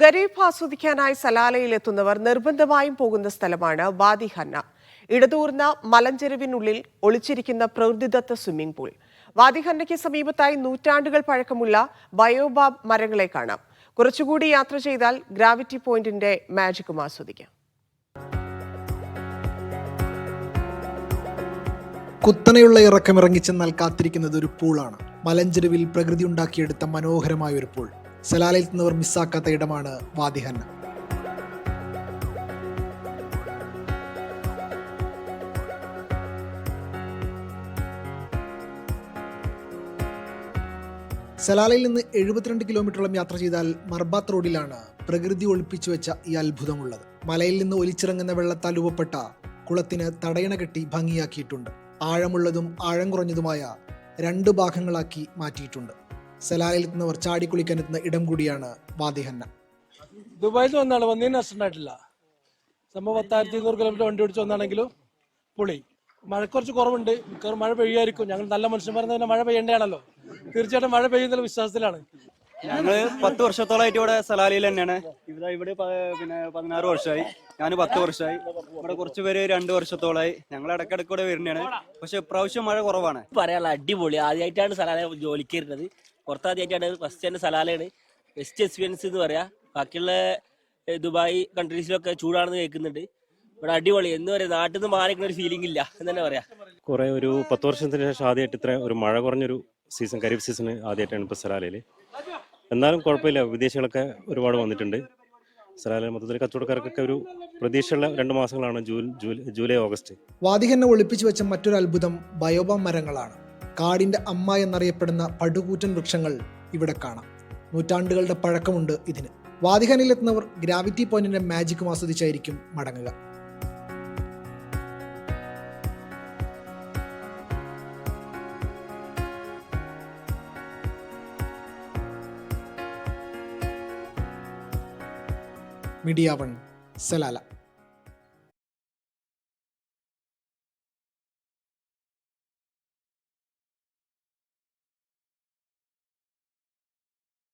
ഗരീബ് ആസ്വദിക്കാനായി സലാലയിൽ എത്തുന്നവർ നിർബന്ധമായും പോകുന്ന സ്ഥലമാണ് വാദി ഹന്ന ഇടതൂർന്ന മലഞ്ചെരുവിനുള്ളിൽ ഒളിച്ചിരിക്കുന്ന പ്രകൃതിദത്ത സ്വിമ്മിംഗ് പൂൾ. വാദിഹന്നയ്ക്ക് സമീപത്തായി നൂറ്റാണ്ടുകൾ പഴക്കമുള്ള ബയോബാബ് മരങ്ങളെ കാണാം. കുറച്ചുകൂടി യാത്ര ചെയ്താൽ ഗ്രാവിറ്റി പോയിന്റിന്റെ മാജിക്കും ആസ്വദിക്കാം. കുത്തനെയുള്ള ഇറക്കമിറങ്ങി ചെന്നാൽ കാത്തിരിക്കുന്നത് ഒരു പൂളാണ്. മലഞ്ചെരുവിൽ പ്രകൃതി ഉണ്ടാക്കിയെടുത്ത മനോഹരമായ ഒരു പൂൾ. സലാലയിൽ നിന്നവർ മിസ്സാക്കാത്ത ഇടമാണ് വാദിഹന്ന. സലാലയിൽ നിന്ന് എഴുപത്തിരണ്ട് കിലോമീറ്ററോളം യാത്ര ചെയ്താൽ മർബാത്ത് റോഡിലാണ് പ്രകൃതി ഒളിപ്പിച്ചു വെച്ച ഈ അത്ഭുതമുള്ളത്. മലയിൽ നിന്ന് ഒലിച്ചിറങ്ങുന്ന വെള്ളത്താൽ രൂപപ്പെട്ട കുളത്തിന് തടയണ കെട്ടി ഭംഗിയാക്കിയിട്ടുണ്ട്. ആഴമുള്ളതും ആഴം കുറഞ്ഞതുമായ രണ്ട് ഭാഗങ്ങളാക്കി മാറ്റിയിട്ടുണ്ട്. സലാലയിൽ ചാടി കുളിക്കാൻ എത്തുന്ന ഇടം കൂടിയാണ് വാദിഹന്ന ദുബായിൽ നിന്ന് വന്നാണ് വന്നതിന് നഷ്ടമായിട്ടില്ല സംഭവം പത്തായിരത്തി ഇരുന്നൂറ് കിലോമീറ്റർ വണ്ടി ഓടിച്ച് വന്നാണെങ്കിലും പുളി. മഴ കുറച്ച് കുറവുണ്ട്. മിക്കവാറും മഴ പെയ്യായിരിക്കും. ഞങ്ങൾ നല്ല മനുഷ്യന്മാർ തന്നെ മഴ പെയ്യേണ്ടതാണല്ലോ. തീർച്ചയായിട്ടും മഴ പെയ്യുന്ന വിശ്വാസത്തിലാണ്. ഞങ്ങൾ പത്ത് വർഷത്തോളമായിട്ട് ഇവിടെ സലാലിയിൽ തന്നെയാണ്. ഇവിടെ ഇവിടെ പിന്നെ പതിനാറ് വർഷമായി. ഞാൻ പത്ത് വർഷമായി. ഇവിടെ കുറച്ച് പേര് രണ്ട് വർഷത്തോളമായി ഞങ്ങൾ ഇടയ്ക്കിടയ്ക്ക് ഇവിടെ വരുന്നതാണ്. പക്ഷെ ഇപ്രാവശ്യം മഴ കുറവാണ്. പറയാനുള്ള അടിപൊളി. ആദ്യമായിട്ടാണ് സലാല ജോലിക്ക് വരുന്നത്. പുറത്താദ്യമായിട്ടാണ് ഫസ്റ്റ് തന്നെ സലാലയാണ്. ബെസ്റ്റ് എക്സ്പീരിയൻസ് എന്ന് പറയാ. ബാക്കിയുള്ള ദുബായ് കൺട്രീസിലൊക്കെ ചൂടാണെന്ന് കേൾക്കുന്നുണ്ട്. ഇവിടെ അടിപൊളി. എന്ന് പറയാ നാട്ടിൽ നിന്ന് മാറിക്കുന്ന ഒരു ഫീലിംഗ് ഇല്ല. എന്ന് തന്നെ പറയാം. കുറെ ഒരു പത്ത് വർഷത്തിന് ശേഷം ആദ്യമായിട്ട് ഇത്ര ഒരു മഴ കുറഞ്ഞൊരു സീസൺ ഖരീഫ് സീസൺ ആദ്യമായിട്ടാണ് ഇപ്പോൾ സലാലയിൽ എന്നാലും കുഴപ്പമില്ല. വിദേശികളൊക്കെ ഒരുപാട് വന്നിട്ടുണ്ട്. സലാലയിൽ മൊത്തത്തിൽ കച്ചവടക്കാർക്കൊക്കെ ഒരു പ്രതീക്ഷയുള്ള രണ്ട് മാസങ്ങളാണ് ജൂൺ ജൂലൈ ജൂലൈ ഓഗസ്റ്റ്. വാതികനെ ഒളിപ്പിച്ചു വെച്ച മറ്റൊരു അത്ഭുതം ബയോബാം മരങ്ങളാണ്. കാടിന്റെ അമ്മ എന്നറിയപ്പെടുന്ന പടുകൂറ്റൻ വൃക്ഷങ്ങൾ ഇവിടെ കാണാം. നൂറ്റാണ്ടുകളുടെ പഴക്കമുണ്ട് ഇതിന്. വാതിഖാനിലെത്തുന്നവർ ഗ്രാവിറ്റി പോയിന്റിന്റെ മാജിക്കും ആസ്വദിച്ചായിരിക്കും മടങ്ങുക. Media one Salalah.